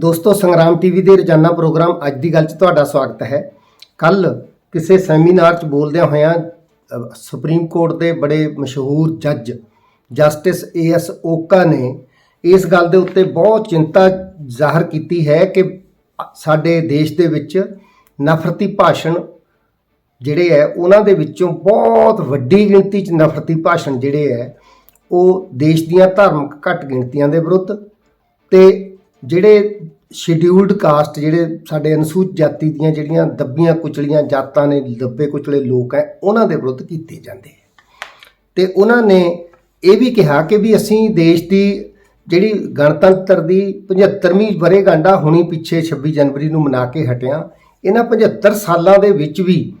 ਦੋਸਤੋ, ਸੰਗਰਾਮ ਟੀਵੀ ਦੇ ਰੋਜ਼ਾਨਾ ਪ੍ਰੋਗਰਾਮ ਅੱਜ ਦੀ ਗੱਲ 'ਚ ਤੁਹਾਡਾ ਸਵਾਗਤ ਹੈ। ਕੱਲ ਕਿਸੇ ਸੈਮੀਨਾਰ 'ਚ ਬੋਲਦਿਆਂ ਹੋਇਆਂ ਸੁਪਰੀਮ ਕੋਰਟ ਦੇ ਬੜੇ ਮਸ਼ਹੂਰ ਜੱਜ ਜਸਟਿਸ ਏ ਏਐਸ ਓਕਾ ਨੇ ਇਸ ਗੱਲ ਦੇ ਉੱਤੇ ਬਹੁਤ ਚਿੰਤਾ ਜ਼ਾਹਰ ਕੀਤੀ ਹੈ ਕਿ ਸਾਡੇ ਦੇਸ਼ ਦੇ ਵਿੱਚ ਨਫ਼ਰਤੀ ਭਾਸ਼ਣ ਜਿਹੜੇ ਹੈ, ਉਹਨਾਂ ਦੇ ਵਿੱਚੋਂ ਬਹੁਤ ਵੱਡੀ ਗਿਣਤੀ 'ਚ ਨਫ਼ਰਤੀ ਭਾਸ਼ਣ ਜਿਹੜੇ ਹੈ, ਉਹ ਦੇਸ਼ ਦੀਆਂ ਧਾਰਮਿਕ ਘੱਟ ਗਿਣਤੀਆਂ ਦੇ ਵਿਰੁੱਧ ਤੇ ਜਿਹੜੇ ਸ਼ਡਿਊਲਡ ਕਾਸਟ ਜਿਹੜੇ ਸਾਡੇ ਅਨੁਸੂਚਿਤ ਜਾਤੀ ਦੀਆਂ ਜਿਹੜੀਆਂ ਦੱਬੀਆਂ ਕੁਚਲੀਆਂ ਜਾਤਾਂ ਨੇ ਦੱਬੇ ਕੁਚਲੇ ਲੋਕ ਹੈ ਉਹਨਾਂ ਦੇ ਵਿਰੁੱਧ ਕੀਤੇ ਜਾਂਦੇ ਹੈ ਤੇ ਉਹਨਾਂ ਨੇ ਇਹ ਵੀ ਕਿਹਾ ਕਿ ਵੀ ਅਸੀਂ ਦੇਸ਼ ਦੀ ਜਿਹੜੀ ਗਣਤੰਤਰ ਦੀ 75ਵੀਂ ਵਰ੍ਹੇਗੰਢਾ ਹੁਣੀ ਪਿੱਛੇ 26 ਜਨਵਰੀ ਨੂੰ ਮਨਾ ਕੇ ਹਟਿਆ। ਇਹਨਾਂ 75 ਸਾਲਾਂ ਦੇ ਵਿੱਚ ਵੀ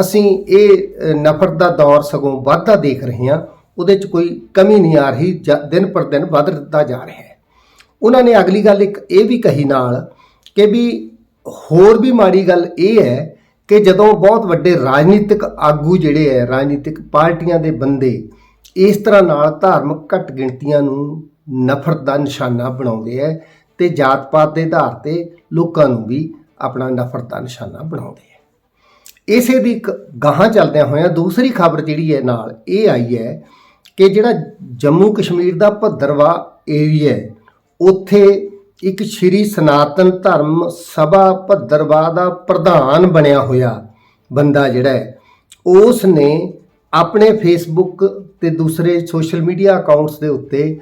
ਅਸੀਂ ਇਹ ਅ, ਨਫ਼ਰਤ ਦਾ ਦੌਰ ਸਗੋਂ ਵਾਧਾ ਦੇਖ ਰਹੇ ਹਾਂ। ਉਹਦੇ 'ਚ ਕੋਈ ਕਮੀ ਨਹੀਂ ਆ ਰਹੀ ਜ- ਦਿਨ ਪਰ ਦਿਨ ਵੱਧਦਾ ਜਾ ਰਿਹਾ ਹੈ। ਉਹਨਾਂ ਨੇ ਅਗਲੀ ਗੱਲ ਇੱਕ ਇਹ ਵੀ ਕਹੀ ਨਾਲ ਕਿ ਵੀ ਹੋਰ ਵੀ ਮਾੜੀ ਗੱਲ ਇਹ ਹੈ ਕਿ ਜਦੋਂ ਬਹੁਤ ਵੱਡੇ ਰਾਜਨੀਤਿਕ ਆਗੂ ਜਿਹੜੇ ਹੈ, ਰਾਜਨੀਤਿਕ ਪਾਰਟੀਆਂ ਦੇ ਬੰਦੇ ਇਸ ਤਰ੍ਹਾਂ ਨਾਲ ਧਾਰਮਿਕ ਘੱਟ ਗਿਣਤੀਆਂ ਨੂੰ ਨਫ਼ਰਤ ਦਾ ਨਿਸ਼ਾਨਾ ਬਣਾਉਂਦੇ ਹੈ ਤੇ ਜਾਤ ਪਾਤ ਦੇ ਆਧਾਰ ਤੇ ਲੋਕਾਂ ਨੂੰ ਵੀ ਆਪਣਾ ਨਫ਼ਰਤ ਦਾ ਨਿਸ਼ਾਨਾ ਬਣਾਉਂਦੇ ਹੈ। ਇਸੇ ਦੀ ਇੱਕ ਗਾਹਾਂ ਚੱਲਦਿਆਂ ਹੋਇਆਂ ਦੂਸਰੀ ਖਬਰ ਜਿਹੜੀ ਹੈ ਨਾਲ ਇਹ ਆਈ ਹੈ ਕਿ ਜਿਹੜਾ ਜੰਮੂ ਕਸ਼ਮੀਰ ਦਾ ਭੱਦਰਵਾ ਏਰੀਆ ਹੈ ਉੱਥੇ ਇੱਕ ਸ਼੍ਰੀ ਸਨਾਤਨ ਧਰਮ ਸਭਾ ਭੱਦਰਵਾ ਦਾ ਪ੍ਰਧਾਨ ਬਣਿਆ ਹੋਇਆ ਬੰਦਾ ਜਿਹੜਾ ਹੈ ਉਸ ਨੇ ਆਪਣੇ ਫੇਸਬੁੱਕ ਤੇ ਦੂਸਰੇ ਸੋਸ਼ਲ ਮੀਡੀਆ ਅਕਾਊਂਟਸ ਦੇ ਉੱਤੇ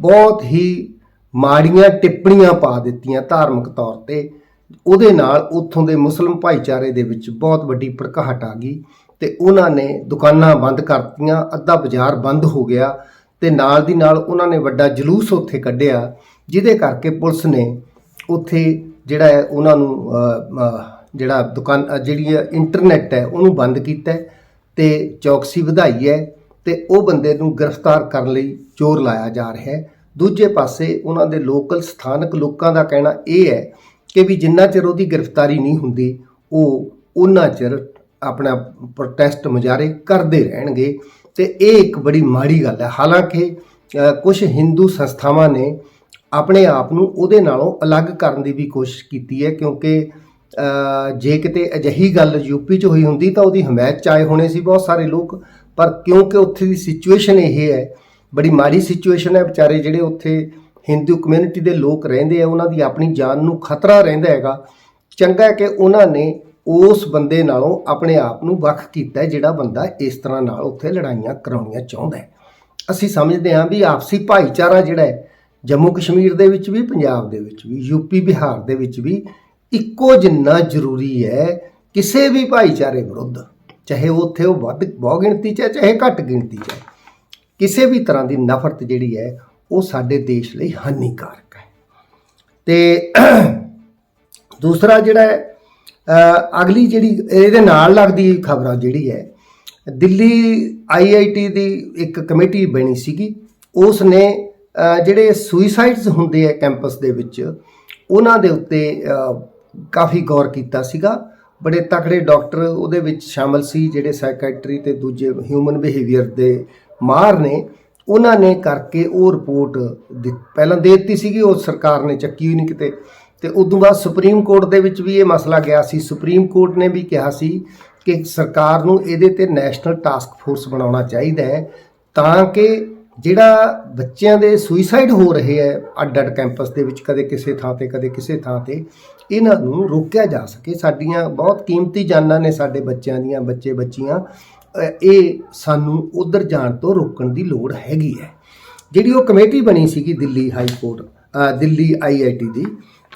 ਬਹੁਤ ਹੀ ਮਾੜੀਆਂ ਟਿੱਪਣੀਆਂ ਪਾ ਦਿੱਤੀਆਂ ਧਾਰਮਿਕ ਤੌਰ ਤੇ। ਉਹਦੇ ਨਾਲ ਉੱਥੋਂ ਦੇ ਮੁਸਲਮ ਭਾਈਚਾਰੇ ਦੇ ਵਿੱਚ ਬਹੁਤ ਵੱਡੀ ਭੜਕਾਹਟ ਆ ਗਈ ਤੇ ਉਹਨਾਂ ਨੇ ਦੁਕਾਨਾਂ ਬੰਦ ਕਰਤੀਆਂ, ਅੱਧਾ ਬਾਜ਼ਾਰ ਬੰਦ ਹੋ ਗਿਆ। ਤੇ ਨਾਲ ਦੀ ਨਾਲ ਉਹਨਾਂ ਨੇ ਵੱਡਾ ਜਲੂਸ ਉੱਥੇ ਕੱਢਿਆ ਜਿਹਦੇ ਕਰਕੇ ਪੁਲਿਸ ਨੇ ਉੱਥੇ ਜਿਹੜਾ ਹੈ ਉਹਨਾਂ ਨੂੰ ਜਿਹੜਾ ਦੁਕਾਨ ਅ, ਜਿਹੜੀ ਹੈ ਇੰਟਰਨੈਟ ਹੈ ਉਹਨੂੰ ਬੰਦ ਕੀਤਾ ਹੈ ਤੇ ਚੌਕਸੀ ਵਧਾਈ ਹੈ ਤੇ ਉਹ ਬੰਦੇ ਨੂੰ ਗ੍ਰਿਫਤਾਰ ਕਰਨ ਲਈ ਜ਼ੋਰ ਲਾਇਆ ਜਾ ਰਿਹਾ ਹੈ। ਦੂਜੇ ਪਾਸੇ ਉਹਨਾਂ ਦੇ ਲੋਕਲ ਸਥਾਨਕ ਲੋਕਾਂ ਦਾ ਕਹਿਣਾ ਇਹ ਹੈ ਕਿ ਵੀ ਜਿੰਨਾ ਚਿਰ ਉਹਦੀ ਗ੍ਰਿਫਤਾਰੀ ਨਹੀਂ ਹੁੰਦੀ ਉਹ ਉਹਨਾਂ ਚਿਰ ਆਪਣਾ ਪ੍ਰੋਟੈਸਟ ਮੁਜ਼ਾਹਰੇ ਕਰਦੇ ਰਹਿਣਗੇ। ਤੇ ਇਹ ਇੱਕ ਬੜੀ ਮਾੜੀ ਗੱਲ ਹੈ। ਹਾਲਾਂਕਿ ਕੁਝ ਹਿੰਦੂ ਸੰਸਥਾਵਾਂ ਨੇ ਆਪਣੇ ਆਪ ਨੂੰ ਉਹਦੇ ਨਾਲੋਂ ਅਲੱਗ ਕਰਨ ਦੀ ਵੀ ਕੋਸ਼ਿਸ਼ ਕੀਤੀ ਹੈ ਕਿਉਂਕਿ ਜੇ ਕਿਤੇ ਅਜਿਹੀ ਗੱਲ ਯੂਪੀ 'ਚ ਹੋਈ ਹੁੰਦੀ ਤਾਂ ਉਹਦੀ ਹਮਾਇਤ 'ਚ ਆਏ ਹੋਣੇ ਸੀ ਬਹੁਤ ਸਾਰੇ ਲੋਕ। ਪਰ ਕਿਉਂਕਿ ਉੱਥੇ ਦੀ ਸਿਚੁਏਸ਼ਨ ਇਹ ਹੈ, ਬੜੀ ਮਾੜੀ ਸਿਚੁਏਸ਼ਨ ਹੈ, ਵਿਚਾਰੇ ਜਿਹੜੇ ਉੱਥੇ ਹਿੰਦੂ ਕਮਿਊਨਿਟੀ ਦੇ ਲੋਕ ਰਹਿੰਦੇ ਆ, ਉਹਨਾਂ ਦੀ ਆਪਣੀ ਜਾਨ ਨੂੰ ਖਤਰਾ ਰਹਿੰਦਾ ਹੈਗਾ। ਚੰਗਾ ਹੈ ਕਿ ਉਹਨਾਂ ਨੇ ਉਸ ਬੰਦੇ ਨਾਲੋਂ ਆਪਣੇ ਆਪ ਨੂੰ ਵੱਖ ਕੀਤਾ ਜਿਹੜਾ ਬੰਦਾ ਇਸ ਤਰ੍ਹਾਂ ਨਾਲ ਉੱਥੇ ਲੜਾਈਆਂ ਕਰਾਉਣੀਆਂ ਚਾਹੁੰਦਾ ਹੈ। ਅਸੀਂ ਸਮਝਦੇ ਹਾਂ ਵੀ ਆਪਸੀ ਭਾਈਚਾਰਾ ਜਿਹੜਾ ਹੈ, ਜੰਮੂ ਕਸ਼ਮੀਰ ਦੇ ਵਿੱਚ ਵੀ, ਪੰਜਾਬ ਦੇ ਵਿੱਚ ਵੀ ਯੂਪੀ ਬਿਹਾਰ ਦੇ ਵਿੱਚ ਵੀ ਇੱਕੋ ਜਿੰਨਾ ਜ਼ਰੂਰੀ ਹੈ ਕਿਸੇ ਵੀ ਭਾਈਚਾਰੇ ਵਿਰੁੱਧ, ਚਾਹੇ ਉੱਥੇ ਉਹ ਵੱਧ ਬਹੁ ਗਿਣਤੀ 'ਚ ਹੈ, ਚਾਹੇ ਘੱਟ ਗਿਣਤੀ 'ਚ ਹੈ, ਕਿਸੇ ਵੀ ਤਰ੍ਹਾਂ ਦੀ ਨਫ਼ਰਤ ਜਿਹੜੀ ਹੈ, ਉਹ ਸਾਡੇ ਦੇਸ਼ ਲਈ ਹਾਨੀਕਾਰਕ ਹੈ। ਤੇ ਦੂਸਰਾ ਜਿਹੜਾ ਹੈ ਅਗਲੀ ਜਿਹੜੀ ਇਹਦੇ ਨਾਲ ਲੱਗਦੀ ਖਬਰਾਂ ਜਿਹੜੀ ਹੈ, ਦਿੱਲੀ ਆਈਆਈਟੀ ਦੀ ਇੱਕ ਕਮੇਟੀ ਬਣੀ ਸੀਗੀ। ਉਸ ਨੇ ਜਿਹੜੇ ਸੁਇਸਾਈਡਸ ਹੁੰਦੇ ਆ ਕੈਂਪਸ ਦੇ ਵਿੱਚ, ਉਹਨਾਂ ਦੇ ਉੱਤੇ ਕਾਫੀ ਗੌਰ ਕੀਤਾ ਸੀਗਾ। ਬੜੇ ਤਕੜੇ ਡਾਕਟਰ ਉਹਦੇ ਵਿੱਚ ਸ਼ਾਮਲ ਸੀ, ਜਿਹੜੇ ਸਾਈਕੈਟਰੀ ਤੇ ਦੂਜੇ ਹਿਊਮਨ ਬਿਹੇਵੀਅਰ ਦੇ ਮਾਹਰ ਨੇ। ਉਹਨਾਂ ਨੇ ਕਰਕੇ ਉਹ ਰਿਪੋਰਟ ਦਿੱਤ- ਪਹਿਲਾਂ ਦੇ ਦਿੱਤੀ ਸੀਗੀ, ਉਹ ਸਰਕਾਰ ਨੇ ਚੱਕੀ ਹੋਈ ਨਹੀਂ ਕਿਤੇ। ਤੇ ਉਦੋਂ ਬਾਅਦ ਸੁਪਰੀਮ ਕੋਰਟ ਦੇ ਵਿੱਚ ਵੀ ਇਹ ਮਸਲਾ ਗਿਆ ਸੀ। ਸੁਪਰੀਮ ਕੋਰਟ ਨੇ ਵੀ ਕਿਹਾ ਸੀ ਕਿ ਸਰਕਾਰ ਨੂੰ ਇਹਦੇ ਤੇ ਨੈਸ਼ਨਲ ਟਾਸਕ ਫੋਰਸ ਬਣਾਉਣਾ ਚਾਹੀਦਾ ਹੈ ਤਾਂ ਕਿ ਜਿਹੜਾ ਬੱਚਿਆਂ ਦੇ ਸੁਇਸਾਈਡ ਹੋ ਰਹੇ ਹੈ ਅੱਡ ਅੱਡ ਕੈਂਪਸ ਦੇ ਵਿੱਚ ਕਦੇ ਕਿਸੇ ਥਾਂ ਤੇ ਕਦੇ ਕਿਸੇ ਥਾਂ ਤੇ ਇਹਨਾਂ ਨੂੰ ਰੋਕਿਆ ਜਾ ਸਕੇ। ਸਾਡੀਆਂ ਬਹੁਤ ਕੀਮਤੀ ਜਾਨਾਂ ਨੇ ਸਾਡੇ ਬੱਚਿਆਂ ਦੀਆਂ ਬੱਚੇ ਬੱਚੀਆਂ। ਇਹ ਸਾਨੂੰ ਉਧਰ ਜਾਣ ਤੋਂ ਰੋਕਣ ਦੀ ਲੋੜ ਹੈਗੀ ਹੈ। ਜਿਹੜੀ ਉਹ ਕਮੇਟੀ ਬਣੀ ਸੀਗੀ ਦਿੱਲੀ ਹਾਈ ਕੋਰਟ ਅ, ਦਿੱਲੀ ਆਈਆਈਟੀ ਦੀ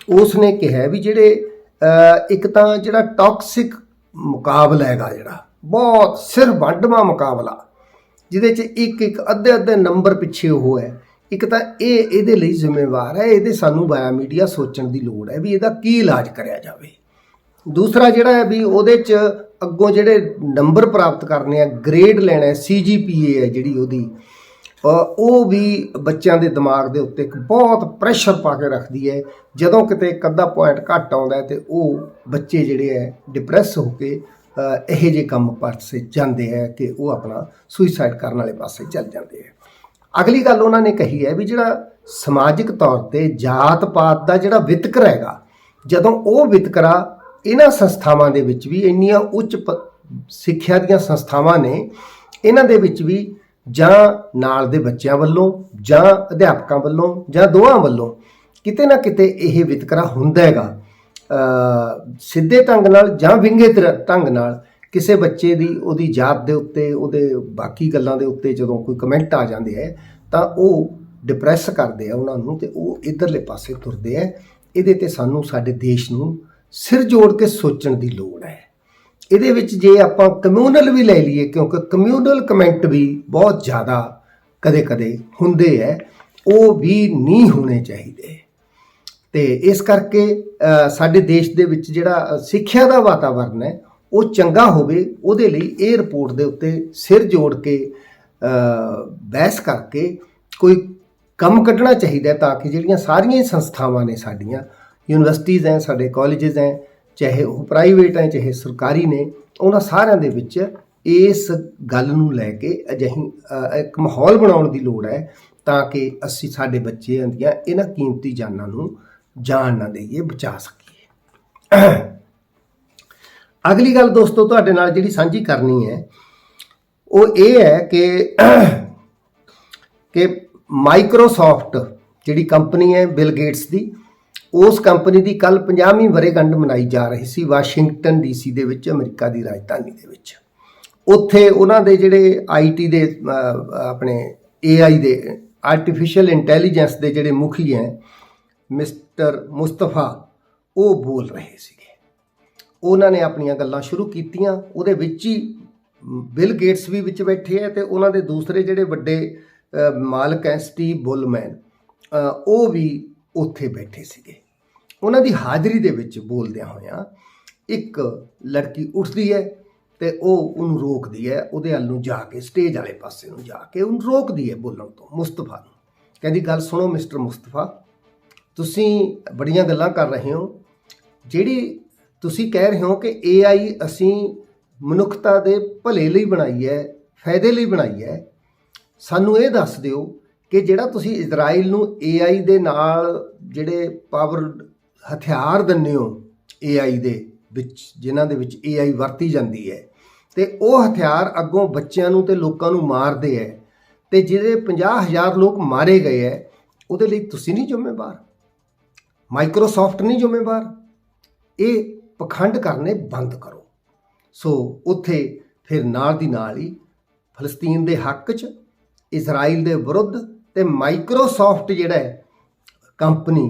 ਉਸ ਨੇ ਕਿਹਾ ਵੀ ਜਿਹੜੇ ਇੱਕ ਤਾਂ ਜਿਹੜਾ ਟਾਕਸਿਕ ਮੁਕਾਬਲਾ ਹੈਗਾ ਜਿਹੜਾ, ਬਹੁਤ ਸਿਰ ਵੱਢਵਾਂ ਮੁਕਾਬਲਾ, ਜਿਹਦੇ ਚ ਇੱਕ ਇੱਕ ਅੱਧੇ ਅੱਧੇ ਨੰਬਰ ਪਿੱਛੇ ਉਹ ਹੈ। ਇੱਕ ਤਾਂ ਇਹ ਇਹਦੇ ਲਈ ਜ਼ਿੰਮੇਵਾਰ ਹੈ, ਇਹਦੇ ਸਾਨੂੰ ਬਾਇਆ ਮੀਡੀਆ ਸੋਚਣ ਦੀ ਲੋੜ ਹੈ ਵੀ ਇਹਦਾ ਕੀ ਇਲਾਜ ਕਰਿਆ ਜਾਵੇ। ਦੂਸਰਾ ਜਿਹੜਾ ਹੈ ਵੀ ਉਹਦੇ ਚ ਅੱਗੋਂ ਜਿਹੜੇ ਨੰਬਰ ਪ੍ਰਾਪਤ ਕਰਨੇ ਆ, ਗ੍ਰੇਡ ਲੈਣਾ ਹੈ ਸੀਜੀਪੀਏ ਹੈ ਜਿਹੜੀ ਉਹਦੀ ਉਹ ਵੀ ਬੱਚਿਆਂ ਦੇ ਦਿਮਾਗ ਦੇ ਉੱਤੇ ਇੱਕ ਬਹੁਤ ਪ੍ਰੈਸ਼ਰ ਪਾ ਕੇ ਰੱਖਦੀ ਹੈ। ਜਦੋਂ ਕਿਤੇ ਇੱਕ ਅੱਧਾ ਪੁਆਇੰਟ ਘੱਟ ਆਉਂਦਾ ਹੈ ਤੇ ਉਹ ਬੱਚੇ ਜਿਹੜੇ ਹੈ ਡਿਪਰੈਸ ਹੋ ਕੇ ਇਹੋ ਜਿਹੇ ਕੰਮ ਪਾਸੇ ਜਾਂਦੇ ਹੈ ਕਿ ਉਹ ਆਪਣਾ ਸੁਇਸਾਈਡ ਕਰਨ ਵਾਲੇ ਪਾਸੇ ਚੱਲ ਜਾਂਦੇ ਹੈ। ਅਗਲੀ ਗੱਲ ਉਹਨਾਂ ਨੇ ਕਹੀ ਹੈ ਵੀ ਜਿਹੜਾ ਸਮਾਜਿਕ ਤੌਰ ਤੇ ਜਾਤ ਪਾਤ ਦਾ ਜਿਹੜਾ ਵਿਤਕਰਾ ਹੈਗਾ, ਜਦੋਂ ਉਹ ਵਿਤਕਰਾ ਇਹਨਾਂ ਸੰਸਥਾਵਾਂ ਦੇ ਵਿੱਚ ਵੀ, ਇੰਨੀਆਂ ਉੱਚ ਪ- ਸਿੱਖਿਆ ਦੀਆਂ ਸੰਸਥਾਵਾਂ ਨੇ, ਇਹਨਾਂ ਦੇ ਵਿੱਚ ਵੀ ਜਾਂ ਨਾਲ ਦੇ ਬੱਚਿਆਂ ਵੱਲੋਂ, ਜਾਂ ਅਧਿਆਪਕਾਂ ਵੱਲੋਂ, ਜਾਂ ਦੋਹਾਂ ਵੱਲੋਂ, ਕਿਤੇ ਨਾ ਕਿਤੇ ਇਹ ਵਿਤਕਰਾ ਹੁੰਦਾ ਹੈਗਾ। ਸਿੱਧੇ ਢੰਗ ਨਾਲ ਜਾਂ ਵਿੰਗੇ ਢੰਗ ਨਾਲ ਕਿਸੇ ਬੱਚੇ ਦੀ, ਉਹਦੀ ਜਾਤ ਦੇ ਉੱਤੇ, ਉਹਦੇ ਬਾਕੀ ਗੱਲਾਂ ਦੇ ਉੱਤੇ ਜਦੋਂ ਕੋਈ ਕਮੈਂਟ ਆ ਜਾਂਦੇ ਹੈ ਤਾਂ ਉਹ ਡਿਪਰੈਸ ਕਰਦੇ ਆ ਉਹਨਾਂ ਨੂੰ ਤੇ ਉਹ ਇਧਰਲੇ ਪਾਸੇ ਤੁਰਦੇ ਆ। ਇਹਦੇ ਤੇ ਸਾਨੂੰ ਸਾਡੇ ਦੇਸ਼ ਨੂੰ ਸਿਰ ਜੋੜ ਕੇ ਸੋਚਣ ਦੀ ਲੋੜ ਹੈ। ਇਹਦੇ ਵਿੱਚ ਜੇ ਆਪਾਂ ਕਮਿਊਨਲ ਵੀ ਲੈ ਲਈਏ, ਕਿਉਂਕਿ ਕਮਿਊਨਲ ਕਮੈਂਟ ਵੀ ਬਹੁਤ ਜ਼ਿਆਦਾ ਕਦੇ-ਕਦੇ ਹੁੰਦੇ ਐ ਉਹ ਵੀ ਨਹੀਂ ਹੋਣੇ ਚਾਹੀਦੇ। ਤੇ ਇਸ ਕਰਕੇ ਸਾਡੇ ਦੇਸ਼ ਦੇ ਵਿੱਚ ਜਿਹੜਾ ਸਿੱਖਿਆ ਦਾ ਵਾਤਾਵਰਨ ਹੈ, ਉਹ ਚੰਗਾ ਹੋਵੇ, ਉਹਦੇ ਲਈ ਇਹ ਰਿਪੋਰਟ ਦੇ ਉੱਤੇ ਸਿਰ ਜੋੜ ਕੇ ਬਹਿਸ ਕਰਕੇ ਕੋਈ ਕੰਮ ਕੱਢਣਾ ਚਾਹੀਦਾ ਤਾਂ ਕਿ ਜਿਹੜੀਆਂ ਸਾਰੀਆਂ ਹੀ ਸੰਸਥਾਵਾਂ ਨੇ ਸਾਡੀਆਂ ਯੂਨੀਵਰਸਿਟੀਆਂ ਹੈ, ਸਾਡੇ ਕਾਲਜਸ ਹੈ ਚਾਹੇ ਉਹ ਪ੍ਰਾਈਵੇਟ ਹੈ, ਚਾਹੇ ਸਰਕਾਰੀ ਨੇ, ਉਹਨਾਂ ਸਾਰਿਆਂ ਦੇ ਵਿੱਚ ਇਸ ਗੱਲ ਨੂੰ ਲੈ ਕੇ ਅਜਿਹੀ ਇੱਕ ਮਾਹੌਲ ਬਣਾਉਣ ਦੀ ਲੋੜ ਹੈ ਤਾਂ ਕਿ ਅਸੀਂ ਸਾਡੇ ਬੱਚਿਆਂ ਦੀਆਂ ਇਹਨਾਂ ਕੀਮਤੀ ਜਾਨਾਂ ਨੂੰ ਜਾਨ ਨਾ ਦੇਈਏ, ਬਚਾ ਸਕੀਏ। ਅਗਲੀ ਗੱਲ ਦੋਸਤੋ ਤੁਹਾਡੇ ਨਾਲ ਜਿਹੜੀ ਸਾਂਝੀ ਕਰਨੀ ਹੈ, ਉਹ ਇਹ ਹੈ ਕਿ ਕਿ ਮਾਈਕਰੋਸਾਫਟ ਜਿਹੜੀ ਕੰਪਨੀ ਹੈ ਬਿਲ ਗੇਟਸ ਦੀ ਉਸ ਕੰਪਨੀ ਦੀ ਕੱਲ 50ਵੀਂ ਵਰ੍ਹੇਗੰਢ ਮਨਾਈ ਜਾ ਰਹੀ ਸੀ ਵਾਸ਼ਿੰਗਟਨ ਡੀਸੀ ਦੇ ਵਿੱਚ ਅਮਰੀਕਾ ਦੀ ਰਾਜਧਾਨੀ ਦੇ ਵਿੱਚ। ਉੱਥੇ ਉਹਨਾਂ ਦੇ ਜਿਹੜੇ ਆਈਟੀ ਦੇ ਅਹ, ਆਪਣੇ ਏਆਈ ਦੇ ਆਰਟੀਫੀਸ਼ੀਅਲ ਇੰਟੈਲੀਜੈਂਸ ਦੇ ਜਿਹੜੇ ਮੁਖੀ ਹੈ ਮਿਸਟਰ ਮੁਸਤਫਾ ਉਹ ਬੋਲ ਰਹੇ ਸੀਗੇ। ਉਹਨਾਂ ਨੇ ਆਪਣੀਆਂ ਗੱਲਾਂ ਸ਼ੁਰੂ ਕੀਤੀਆਂ। ਉਹਦੇ ਵਿੱਚ ਹੀ ਬਿਲ ਗੇਟਸ ਵੀ ਵਿੱਚ ਬੈਠੇ ਹੈ ਤੇ ਉਹਨਾਂ ਦੇ ਦੂਸਰੇ ਜਿਹੜੇ ਵੱਡੇ ਮਾਲਕ ਹੈ ਸਟੀਵ ਬੁਲਮੈਨ ਉਹ ਵੀ ਉੱਥੇ ਬੈਠੇ ਸੀਗੇ। ਉਹਨਾਂ ਦੀ ਹਾਜ਼ਰੀ ਦੇ ਵਿੱਚ ਬੋਲਦਿਆਂ ਹੋਇਆਂ ਇੱਕ ਲੜਕੀ ਉੱਠਦੀ ਹੈ ਤੇ ਉਹ ਉਹਨੂੰ ਰੋਕਦੀ ਹੈ, ਉਹਦੇ ਵੱਲ ਨੂੰ ਜਾ ਕੇ, ਸਟੇਜ ਵਾਲੇ ਪਾਸੇ ਨੂੰ ਜਾ ਕੇ ਉਹਨੂੰ ਰੋਕਦੀ ਹੈ ਬੋਲਣ ਤੋਂ ਮੁਸਤਫਾ ਨੂੰ। ਕਹਿੰਦੀ, ਗੱਲ ਸੁਣੋ ਮਿਸਟਰ ਮੁਸਤਫਾ, ਤੁਸੀਂ ਬੜੀਆਂ ਗੱਲਾਂ ਕਰ ਰਹੇ ਹੋ। ਜਿਹੜੀ ਤੁਸੀਂ ਕਹਿ ਰਹੇ ਹੋ ਕਿ AI ਅਸੀਂ ਮਨੁੱਖਤਾ ਦੇ ਭਲੇ ਲਈ ਬਣਾਈ ਹੈ, ਫਾਇਦੇ ਲਈ ਬਣਾਈ ਹੈ, ਸਾਨੂੰ ਇਹ ਦੱਸ ਦਿਓ ਕਿ ਜਿਹੜਾ ਤੁਸੀਂ ਇਜ਼ਰਾਈਲ ਨੂੰ AI ਦੇ ਨਾਲ ਜਿਹੜੇ ਪਾਵਰ ਹਥਿਆਰ ਦਿੰਦੇ ਹੋ AI ਦੇ ਵਿੱਚ, ਜਿਨ੍ਹਾਂ ਦੇ ਵਿੱਚ AI ਵਰਤੀ ਜਾਂਦੀ ਹੈ, ਤੇ ਉਹ ਹਥਿਆਰ ਅੱਗੋਂ ਬੱਚਿਆਂ ਨੂੰ ਤੇ ਲੋਕਾਂ ਨੂੰ ਮਾਰਦੇ ਹੈ, ਤੇ ਜਿਹਦੇ 50000 ਲੋਕ ਮਾਰੇ ਗਏ ਹੈ, ਉਹਦੇ ਲਈ ਤੁਸੀਂ ਨਹੀਂ ਜ਼ਿੰਮੇਵਾਰ। ਮਾਈਕਰੋਸਾਫਟ ਨਹੀਂ ਜ਼ਿੰਮੇਵਾਰ। ਇਹ ਪਖੰਡ ਕਰਨੇ ਬੰਦ ਕਰੋ। ਸੋ ਉੱਥੇ ਫਿਰ ਨਾਲ ਦੀ ਨਾਲ ਹੀ ਫਲਸਤੀਨ ਦੇ ਹੱਕ 'ਚ, ਇਜ਼ਰਾਈਲ ਦੇ ਵਿਰੁੱਧ ਤੇ ਮਾਈਕਰੋਸਾਫਟ ਜਿਹੜਾ ਕੰਪਨੀ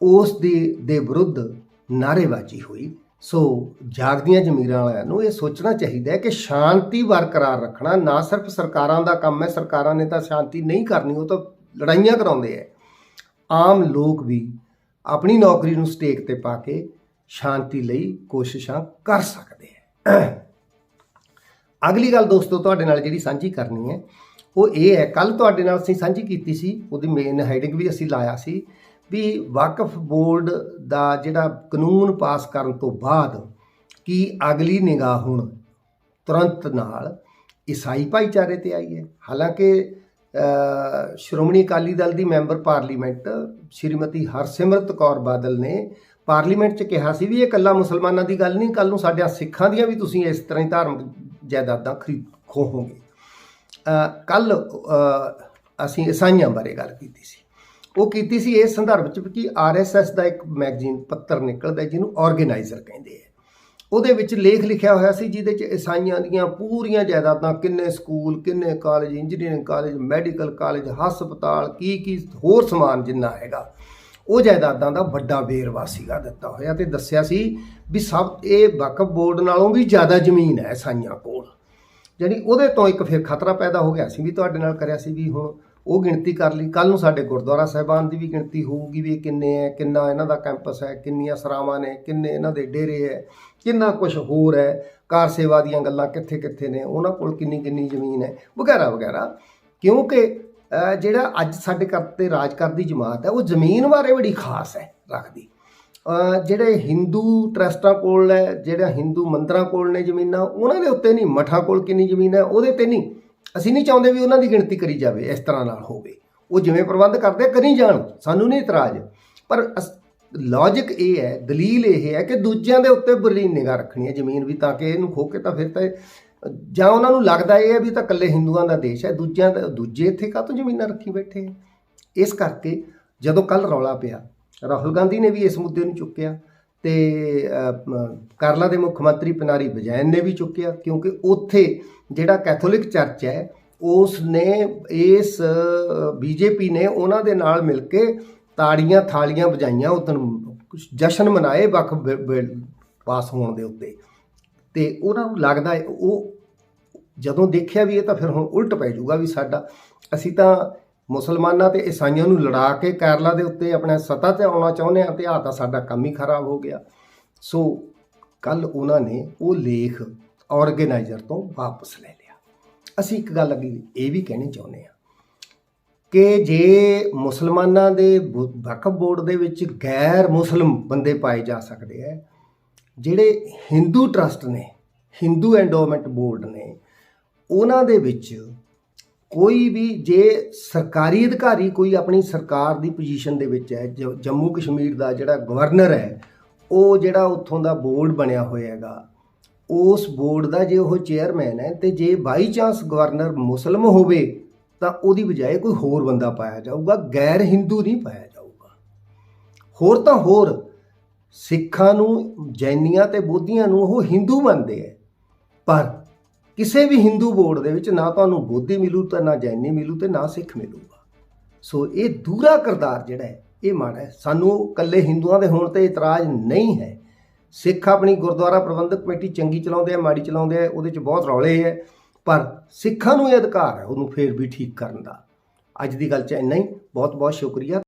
ਉਸ ਦੇ ਦੇ ਵਿਰੁੱਧ ਨਾਅਰੇਬਾਜ਼ੀ ਹੋਈ। ਸੋ ਜਾਗਦੀਆਂ ਜ਼ਮੀਰਾਂ ਵਾਲਿਆਂ ਨੂੰ ਇਹ ਸੋਚਣਾ ਚਾਹੀਦਾ ਹੈ ਕਿ ਸ਼ਾਂਤੀ ਬਰਕਰਾਰ ਰੱਖਣਾ, ਨਾ ਸਿਰਫ ਸਰਕਾਰਾਂ ਦਾ ਕੰਮ ਹੈ, ਸਰਕਾਰਾਂ ਨੇ ਤਾਂ ਸ਼ਾਂਤੀ ਨਹੀਂ ਕਰਨੀ, ਉਹ ਤਾਂ ਲੜਾਈਆਂ ਕਰਾਉਂਦੇ ਹੈ। ਆਮ ਲੋਕ ਵੀ ਆਪਣੀ ਨੌਕਰੀ ਨੂੰ ਸਟੇਕ ਤੇ ਪਾ ਕੇ ਸ਼ਾਂਤੀ ਲਈ ਕੋਸ਼ਿਸ਼ਾਂ ਕਰ ਸਕਦੇ ਹੈ। ਅਗਲੀ ਗੱਲ ਦੋਸਤੋ, ਤੁਹਾਡੇ ਨਾਲ ਜਿਹੜੀ ਸਾਂਝੀ ਕਰਨੀ ਹੈ ਉਹ ਇਹ ਹੈ ਕੱਲ ਤੁਹਾਡੇ ਨਾਲ ਅਸੀਂ ਸਾਂਝੀ ਕੀਤੀ ਸੀ, ਉਹਦੀ ਮੇਨ ਹੈਡਿੰਗ ਵੀ ਅਸੀਂ ਲਾਇਆ ਸੀ ਵੀ ਵਕਫ ਬੋਰਡ ਦਾ ਜਿਹੜਾ ਕਾਨੂੰਨ ਪਾਸ ਕਰਨ ਤੋਂ ਬਾਅਦ ਕੀ ਅਗਲੀ ਨਿਗਾਹ ਹੁਣ ਤੁਰੰਤ ਨਾਲ ਈਸਾਈ ਭਾਈਚਾਰੇ ਤੇ ਆਈ ਹੈ। ਹਾਲਾਂਕਿ ਸ਼੍ਰੋਮਣੀ ਅਕਾਲੀ ਦਲ ਦੀ ਮੈਂਬਰ ਪਾਰਲੀਮੈਂਟ ਸ਼੍ਰੀਮਤੀ ਹਰਸਿਮਰਤ ਕੌਰ ਬਾਦਲ ਨੇ ਪਾਰਲੀਮੈਂਟ 'ਚ ਕਿਹਾ ਸੀ ਵੀ ਇਹ ਇਕੱਲਾ ਮੁਸਲਮਾਨਾਂ ਦੀ ਗੱਲ ਨਹੀਂ ਕੱਲ ਨੂੰ ਸਾਡਿਆਂ ਸਿੱਖਾਂ ਦੀਆਂ ਵੀ ਤੁਸੀਂ ਇਸ ਤਰ੍ਹਾਂ ਹੀ ਧਾਰਮਿਕ ਜਾਇਦਾਦਾਂ ਖਰੀਦ ਖੋਹੋਗੇ। ਕੱਲ ਅਸੀਂ ਈਸਾਈਆਂ ਬਾਰੇ ਗੱਲ ਕੀਤੀ ਸੀ। ਉਹ ਕੀਤੀ ਸੀ ਇਸ ਸੰਦਰਭ 'ਚ ਕਿ ਆਰਐਸਐਸ ਦਾ ਇੱਕ ਮੈਗਜ਼ੀਨ ਪੱਤਰ ਨਿਕਲਦਾ ਜਿਹਨੂੰ ਆਰਗੇਨਾਈਜ਼ਰ ਕਹਿੰਦੇ ਆ। ਉਹਦੇ ਵਿੱਚ ਲੇਖ ਲਿਖਿਆ ਹੋਇਆ ਸੀ, ਜਿਹਦੇ 'ਚ ਈਸਾਈਆਂ ਦੀਆਂ ਪੂਰੀਆਂ ਜਾਇਦਾਦਾਂ ਕਿੰਨੇ ਸਕੂਲ, ਕਿੰਨੇ college, engineering college, medical college, ਹਸਪਤਾਲ, ਕੀ ਕੀ ਹੋਰ ਸਮਾਨ ਜਿੰਨਾ ਹੈਗਾ, ਉਹ ਜਾਇਦਾਦਾਂ ਦਾ ਵੱਡਾ ਵੇਰਵਾ ਸੀਗਾ ਦਿੱਤਾ ਹੋਇਆ ਤੇ ਦੱਸਿਆ ਸੀ ਵੀ ਸਭ, ਇਹ ਵਕਫ ਬੋਰਡ ਨਾਲੋਂ ਵੀ ਜ਼ਿਆਦਾ ਜ਼ਮੀਨ ਹੈ ਈਸਾਈਆਂ ਕੋਲ। ਜਿਹੜੀ ਉਹਦੇ ਤੋਂ ਇੱਕ ਫਿਰ ਖਤਰਾ ਪੈਦਾ ਹੋ ਗਿਆ। ਸੀ ਵੀ ਤੁਹਾਡੇ ਨਾਲ ਕਰਿਆ ਸੀ ਵੀ ਹੁਣ ਉਹ ਗਿਣਤੀ ਕਰ ਲਈ। ਕੱਲ ਨੂੰ ਸਾਡੇ ਗੁਰਦੁਆਰਾ ਸਾਹਿਬਾਨ ਦੀ ਵੀ ਗਿਣਤੀ ਹੋਊਗੀ ਵੀ ਕਿੰਨੇ ਹੈ ਕਿੰਨਾ ਇਹਨਾਂ ਦਾ ਕੈਂਪਸ ਹੈ ਕਿੰਨੀਆਂ ਸਰਾਵਾਂ ਨੇ, ਕਿੰਨੇ ਇਹਨਾਂ ਦੇ ਡੇਰੇ ਹੈ ਕਿੰਨਾ ਕੁਝ ਹੋਰ ਹੈ ਕਾਰ ਸੇਵਾ ਦੀਆਂ ਗੱਲਾਂ ਕਿੱਥੇ ਕਿੱਥੇ ਨੇ, ਉਹਨਾਂ ਕੋਲ ਕਿੰਨੀ ਕਿੰਨੀ ਜ਼ਮੀਨ ਹੈ ਵਗੈਰਾ ਵਗੈਰਾ। ਕਿਉਂਕਿ ਜਿਹੜਾ ਅੱਜ ਸਾਡੇ ਘਰ ਤੇ ਰਾਜ ਕਰਦੀ ਜਮਾਤ ਹੈ ਉਹ ਜ਼ਮੀਨ ਬਾਰੇ ਬੜੀ ਖਾਸ ਹੈ ਰੱਖਦੀ। ਜਿਹੜੇ ਹਿੰਦੂ ਟਰਸਟਾਂ ਕੋਲ ਹੈ ਜਿਹੜਾ ਹਿੰਦੂ ਮੰਦਰਾਂ ਕੋਲ ਨੇ ਜ਼ਮੀਨਾਂ, ਉਹਨਾਂ ਦੇ ਉੱਤੇ ਨਹੀਂ, ਮਠਾਂ ਕੋਲ ਕਿੰਨੀ ਜ਼ਮੀਨ ਹੈ, ਉਹਦੇ ਤੇ ਨਹੀਂ। ਅਸੀਂ ਨਹੀਂ ਚਾਹੁੰਦੇ ਵੀ ਉਹਨਾਂ ਦੀ ਗਿਣਤੀ ਕਰੀ ਜਾਵੇ, ਇਸ ਤਰ੍ਹਾਂ ਨਾਲ ਹੋਵੇ। ਉਹ ਜਿਵੇਂ ਪ੍ਰਬੰਧ ਕਰਦੇ ਕਰੀ ਜਾਣ। ਸਾਨੂੰ ਨਹੀਂ ਇਤਰਾਜ਼। ਪਰ ਲੌਜੀਕ ਇਹ ਹੈ, ਦਲੀਲ ਇਹ ਹੈ ਕਿ ਦੂਜਿਆਂ ਦੇ ਉੱਤੇ ਬੁਰੀ ਨਿਗਾਹ ਰੱਖਣੀ ਹੈ ਜ਼ਮੀਨ ਵੀ, ਤਾਂ ਕਿ ਇਹਨੂੰ ਖੋ ਕੇ ਤਾਂ ਫਿਰ ਤਾਂ ਜਾਂ ਉਹਨਾਂ ਨੂੰ ਲੱਗਦਾ ਇਹ ਹੈ ਵੀ ਤਾਂ ਇਕੱਲੇ ਹਿੰਦੂਆਂ ਦਾ ਦੇਸ਼ ਹੈ, ਦੂਜਿਆਂ ਦਾ, ਦੂਜੇ ਇੱਥੇ ਕਾਹਤੋਂ ਜ਼ਮੀਨਾਂ ਰੱਖੀ ਬੈਠੇ ਆ? ਇਸ ਕਰਕੇ ਜਦੋਂ ਕੱਲ ਰੌਲਾ ਪਿਆ ਰਾਹੁਲ ਗਾਂਧੀ ਨੇ ਵੀ ਇਸ ਮੁੱਦੇ ਨੂੰ ਚੁੱਕਿਆ ਤੇ ਅ, ਕੇਰਲਾ ਦੇ ਮੁੱਖ ਮੰਤਰੀ ਪਿਨਾਰੀ ਵਿਜੈਨ ਨੇ ਵੀ ਚੁੱਕਿਆ ਕਿਉਂਕਿ ਉੱਥੇ ਜਿਹੜਾ ਕੈਥੋਲਿਕ ਚਰਚ ਹੈ ਉਸ ਨੇ ਇਸ ਬੀਜੇਪੀ ਨੇ ਉਹਨਾਂ ਦੇ ਨਾਲ ਮਿਲ ਕੇ ਤਾੜੀਆਂ ਥਾਲੀਆਂ ਵਜਾਈਆਂ ਉਦੋਂ ਕੁਝ ਜਸ਼ਨ ਮਨਾਏ ਵੱਖ ਬਿ- ਬਿੱਲ ਪਾਸ ਹੋਣ ਦੇ ਉੱਤੇ। ਤੇ ਉਹਨਾਂ ਨੂੰ ਲੱਗਦਾ ਉਹ ਜਦੋਂ ਦੇਖਿਆ ਵੀ ਇਹ ਤਾਂ ਫਿਰ ਹੁਣ ਉਲਟ ਪੈ ਜਾਊਗਾ ਵੀ ਸਾਡਾ ਅਸੀਂ ਤਾਂ ਮੁਸਲਮਾਨਾਂ ਤੇ ਈਸਾਈਆਂ ਨੂੰ ਲੜਾ ਕੇ ਕੇਰਲਾ ਦੇ ਉੱਤੇ ਆਪਣੇ ਸੱਤਾ ਤੇ ਆਉਣਾ ਚਾਹੁੰਦੇ ਆ ਤੇ ਆ ਤਾਂ ਸਾਡਾ ਕੰਮ ਹੀ ਖਰਾਬ ਹੋ ਗਿਆ। ਸੋ ਕੱਲ ਉਹਨਾਂ ਨੇ ਉਹ ਲੇਖ ਆਰਗੇਨਾਈਜ਼ਰ ਤੋਂ ਵਾਪਸ ਲੈ ਲਿਆ। ਅਸੀਂ ਇੱਕ ਗੱਲ ਅੱਗੇ ਇਹ ਵੀ ਕਹਿਣੀ ਚਾਹੁੰਦੇ ਆ ਕਿ ਜੇ ਮੁਸਲਮਾਨਾਂ ਦੇ ਵਕਫ ਬੋਰਡ ਦੇ ਵਿੱਚ ਗੈਰ ਮੁਸਲਮ ਬੰਦੇ ਪਾਏ ਜਾ ਸਕਦੇ ਆ ਜਿਹੜੇ ਹਿੰਦੂ ਟਰਸਟ ਨੇ ਹਿੰਦੂ ਐਂਡੋਮੈਂਟ ਬੋਰਡ ਨੇ, ਉਹਨਾਂ ਦੇ ਵਿੱਚ ਕੋਈ ਵੀ ਜੇ ਸਰਕਾਰੀ ਅਧਿਕਾਰੀ ਕੋਈ ਆਪਣੀ ਸਰਕਾਰ ਦੀ ਪੋਜੀਸ਼ਨ ਦੇ ਵਿੱਚ ਹੈ ਜੰਮੂ ਕਸ਼ਮੀਰ ਦਾ ਜਿਹੜਾ ਗਵਰਨਰ ਹੈ, ਉਹ ਜਿਹੜਾ ਉੱਥੋਂ ਦਾ ਬੋਰਡ ਬਣਿਆ ਹੋਇਆ ਹੈਗਾ, ਉਸ ਬੋਰਡ ਦਾ ਜੇ ਉਹ ਚੇਅਰਮੈਨ ਹੈ ਤੇ ਜੇ ਬਾਈ ਚਾਂਸ ਗਵਰਨਰ ਮੁਸਲਮ ਹੋਵੇ, ਤਾਂ ਉਹਦੀ ਬਜਾਏ ਕੋਈ ਹੋਰ ਬੰਦਾ ਪਾਇਆ ਜਾਊਗਾ, ਗੈਰ ਹਿੰਦੂ ਨਹੀਂ ਪਾਇਆ ਜਾਊਗਾ। ਹੋਰ ਤਾਂ ਹੋਰ, ਸਿੱਖਾਂ ਨੂੰ, ਜੈਨੀਆਂ ਤੇ ਬੋਧੀਆਂ ਨੂੰ ਉਹ ਹਿੰਦੂ ਮੰਨਦੇ ਹੈ, ਪਰ ਕਿਸੇ ਵੀ ਹਿੰਦੂ ਬੋਰਡ ਦੇ ਵਿੱਚ ਨਾ ਤੁਹਾਨੂੰ ਬੋਧੀ ਮਿਲੂ ਤਾਂ ਨਾ ਜੈਨੀ ਮਿਲੂ ਤੇ ਨਾ ਸਿੱਖ ਮਿਲੂਗਾ। ਸੋ ਇਹ ਦੂਰਾ ਕਰਦਾਰ ਜਿਹੜਾ ਹੈ, ਇਹ ਮਾੜਾ ਹੈ। ਸਾਨੂੰ ਇਕੱਲੇ ਹਿੰਦੂਆਂ ਦੇ ਹੋਣ ਤੇ ਇਤਰਾਜ਼ ਨਹੀਂ ਹੈ। ਸਿੱਖ ਆਪਣੀ ਗੁਰਦੁਆਰਾ ਪ੍ਰਬੰਧਕ ਕਮੇਟੀ ਚੰਗੀ ਚਲਾਉਂਦੇ ਆ, ਮਾੜੀ ਚਲਾਉਂਦੇ ਆ, ਉਹਦੇ 'ਚ ਬਹੁਤ ਰੌਲੇ ਹੈ। ਪਰ ਸਿੱਖਾਂ ਨੂੰ ਇਹ ਅਧਿਕਾਰ ਹੈ, ਉਹਨੂੰ ਫੇਰ ਵੀ ਠੀਕ ਕਰਨ ਦਾ। ਅੱਜ ਦੀ ਗੱਲ 'ਚ ਇੰਨਾ ਹੀ। ਬਹੁਤ ਬਹੁਤ ਸ਼ੁਕਰੀਆ।